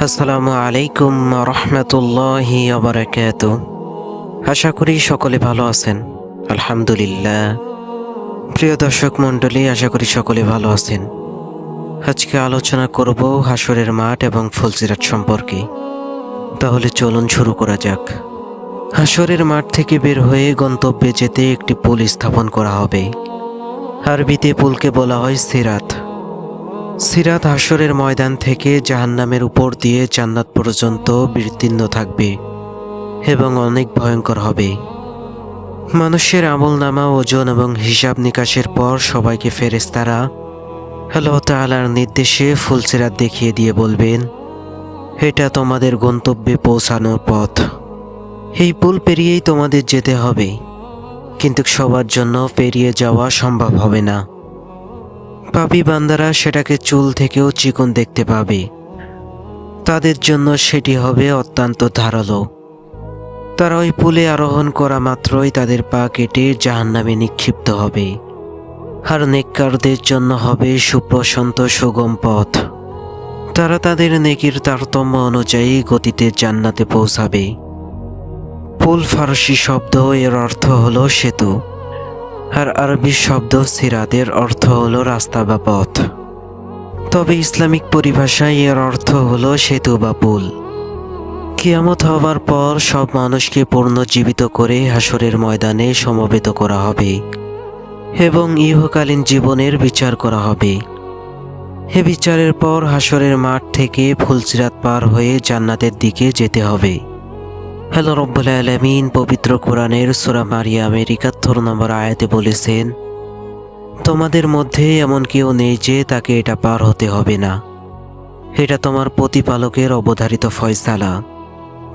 আসসালামু আলাইকুম রহমতুল্লাহি আবরাকাত আশা করি সকলে ভালো আছেন। আলহামদুলিল্লাহ। প্রিয় দর্শক মণ্ডলী, আশা করি সকলে ভালো আছেন। আজকে আলোচনা করব হাসরের মাঠ এবং ফুলসিরাত সম্পর্কে। তাহলে চলুন শুরু করা যাক। হাসরের মাঠ থেকে বের হয়ে গন্তব্যে যেতে একটি পুল স্থাপন করা হবে। আরবিতে পুলকে বলা হয় সিরাত। সিরাত হাসরের ময়দান থেকে জাহান্নামের উপর দিয়ে জান্নাত পর্যন্ত বিস্তীর্ণ থাকবে এবং অনেক ভয়ঙ্কর হবে। মানুষের আমল নামা, ওজন এবং হিসাব নিকাশের পর সবাইকে ফেরেস্তারা আল্লাহ তালার নির্দেশে ফুলসিরাত দেখিয়ে দিয়ে বলবেন, এটা তোমাদের গন্তব্যে পৌঁছানোর পথ। এই পুল পেরিয়েই তোমাদের যেতে হবে, কিন্তু সবার জন্য পেরিয়ে যাওয়া সম্ভব হবে না। পাপি বান্দারা সেটাকে চুল থেকেও চিকন দেখতে পাবে। তাদের জন্য সেটি হবে অত্যন্ত ধারালো। তারা ওই পুলে আরোহণ করা মাত্রই তাদের পা কেটে জাহান্নামে নিক্ষিপ্ত হবে। আর নেককারদের জন্য হবে সুপ্রশান্ত সুগম পথ। তারা তাদের নেকির তারতম্য অনুযায়ী গতিতে জান্নাতে পৌঁছাবে। পুল ফারসি শব্দ এর অর্থ হলো সেতু। আর আরবি শব্দ সিরাদের অর্থ হলো রাস্তা বা পথ। তবে ইসলামিক পরিভাষায় এর অর্থ হলো সেতু বা পুল। কিয়ামত হবার পর সব মানুষকে পুনর্জীবিত করে হাসরের ময়দানে সমবেত করা হবে এবং ইহকালীন জীবনের বিচার করা হবে। এ বিচারের পর হাসরের মাঠ থেকে ফুলসিরাত পার হয়ে জান্নাতের দিকে যেতে হবে। হ্যালো, রব্বুল আলমিন, পবিত্র কোরআনের সুরা মারিয়াম এর একাত্তর নম্বর আয়াতে বলেছেন, তোমাদের মধ্যে এমন কেউ নেই যে তাকে এটা পার হতে হবে না। এটা তোমার প্রতিপালকের অবধারিত ফয়সালা।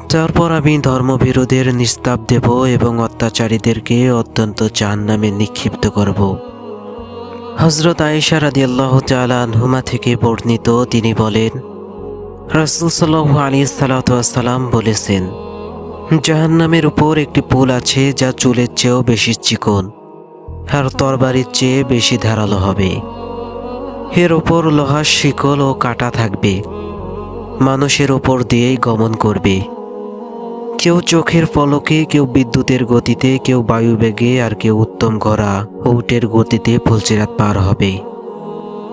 তারপর আমি ধর্মবিরোধের নিস্তাব দেব এবং অত্যাচারীদেরকে অত্যন্ত চান নামে নিক্ষিপ্ত করব। হজরত আয়েশা রাদিয়াল্লাহ তাআলা আনহুমা থেকে বর্ণিত তিনি বলেন, রাসূল সাল্লাল্লাহু আলাইহি সাল্লাম বলেছেন জাহান্নামের উপর একটি পুল আছে যা চুলের চেয়েও বেশি চিকন, আর তরবারির চেয়ে বেশি ধারালো হবে। এর ওপর লোহার শিকল ও কাটা থাকবে। মানুষের ওপর দিয়েই গমন করবে। কেউ চোখের পলকে কেউ বিদ্যুতের গতিতে, কেউ বায়ুবেগে, আর কেউ উত্তম করা উটের গতিতে ফুলচিরাত পার হবে।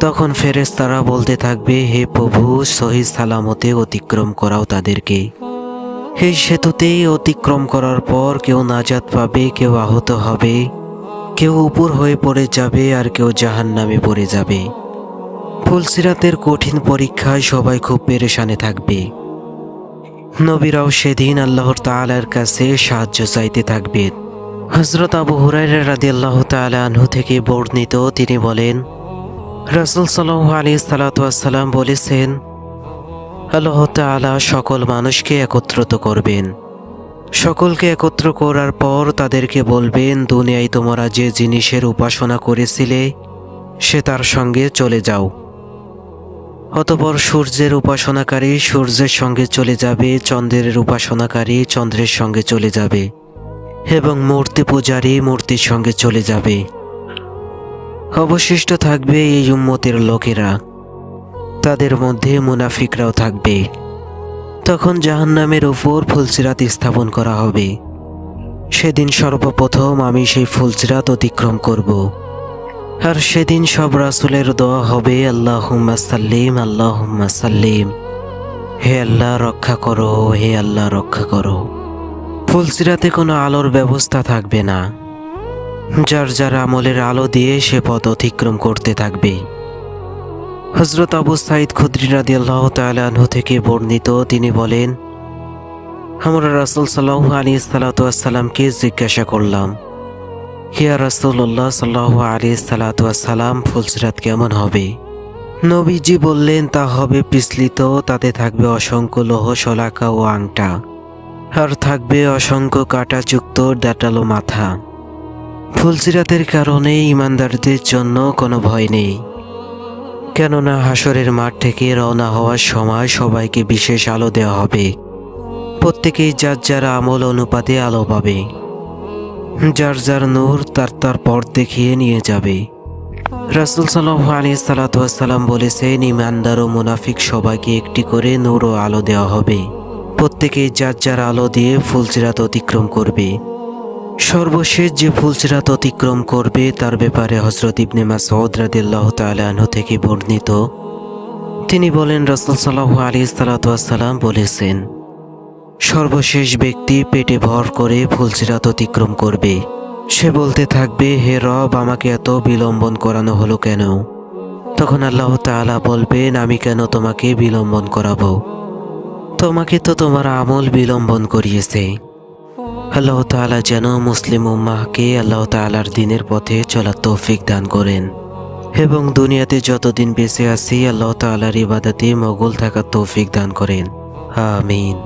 তখন ফেরেশতারা বলতে থাকবে, হে প্রভু, সহি সালামতে অতিক্রম করাও তাদেরকে। এই সেতুতেই অতিক্রম করার পর কেউ নাজাত পাবে, কেউ আহত হবে, কেউ উপর হয়ে পড়ে যাবে আর কেউ জাহান নামে পড়ে যাবে। ফুলসিরাতের কঠিন পরীক্ষায় সবাই খুব পেরেশানে থাকবে। নবীরাও সেদিন আল্লাহর তাআলার কাছে সাহায্য চাইতে থাকবেন। হজরত আবু হুরাইরা রাদি আল্লাহ আনহু থেকে বর্ণিত তিনি বলেন, রাসূল সাল্লাল্লাহু আলাইহি সাল্লাম বলেছেন আল্লাহ তাআলা সকল মানুষকে একত্রিত করবেন। সকলকে একত্র করার পর তাদেরকে বলবেন, দুনিয়ায় তোমরা যে জিনিসের উপাসনা করেছিলে, সে তার সঙ্গে চলে যাও। অতপর সূর্যের উপাসনাকারী সূর্যের সঙ্গে চলে যাবে, চন্দ্রের উপাসনাকারী চন্দ্রের সঙ্গে চলে যাবে এবং মূর্তি পূজারী মূর্তির সঙ্গে চলে যাবে। অবশিষ্ট থাকবে এই উম্মতের লোকেরা। তাদের মধ্যে মুনাফিকরাও থাকবে। তখন জাহান্নামের ওপর ফুলসিরাত স্থাপন করা হবে। সেদিন সর্বপ্রথম আমি সেই ফুলসিরাত অতিক্রম করব। আর সেদিন সব রাসুলের দোয়া হবে আল্লাহ সাল্লিম আল্লাহ সাল্লিম। হে আল্লাহ, রক্ষা করো, হে আল্লাহ, রক্ষা করো। ফুলসিরাতে কোনো আলোর ব্যবস্থা থাকবে না। যার যার আমলের আলো দিয়ে সে পথ অতিক্রম করতে থাকবে। হজরত আবু সাইদ খুদ্রি রাদি আল্লাহ তালু থেকে বর্ণিত, তিনি বলেন, আমরা রাসুল সাল্লাহ আলী সাল্লাতামকে জিজ্ঞাসা করলাম, হিয়া রাসুল্লাহ সাল্লাহ আলী সাল্লাতাম ফুলসিরাত কেমন হবে? নবীজি বললেন, তা হবে পিছলিত তাতে থাকবে অসংখ্য লোহ, শলাকা ও আংটা, আর থাকবে অসংখ্য কাঁটাযুক্ত ডাটালো মাথা। ফুলসিরাতের কারণে ইমানদারদের জন্য কোনো ভয় নেই। কেননা হাসরের মাঠ থেকে রওনা হওয়ার সময় সবাইকে বিশেষ আলো দেওয়া হবে। প্রত্যেকেই যার যার আমল অনুপাতে আলো পাবে। যার যার নূর, তার তার পর দেখিয়ে নিয়ে যাবে। রাসুল সাল্লাহ আলী সালাতাম বলেছেন ইমানদার ও মুনাফিক সবাইকে একটি করে নূর ও আলো দেওয়া হবে। প্রত্যেকে যার যার আলো দিয়ে ফুলসিরাত অতিক্রম করবে। সর্বশেষ যে ফুলসিরাত অতিক্রম করবে, তার ব্যাপারে হজরত ইবনে মাসউদ রাদিল্লাহ তালাহ থেকে বর্ণিত। তিনি বলেন, রসুল সাল্লাহ আলী সালাতাম বলেছেন, সর্বশেষ ব্যক্তি পেটে ভর করে ফুলসিরাত অতিক্রম করবে। সে বলতে থাকবে, হে রব, আমাকে এত বিলম্বন করানো হলো কেন? তখন আল্লাহ তাআলা বলবেন, আমি কেন তোমাকে বিলম্বন করাবো? তোমাকে তো তোমার আমল বিলম্বন করিয়েছে। আল্লাহ তালা যেন মুসলিম উম্মাহকে আল্লাহ তালার দিনের পথে চলার তৌফিক দান করেন। এবং দুনিয়াতে যতদিন বেঁচে আছি, আল্লাহ তালার ইবাদাতে মগল থাকার তৌফিক দান করেন। আমিন।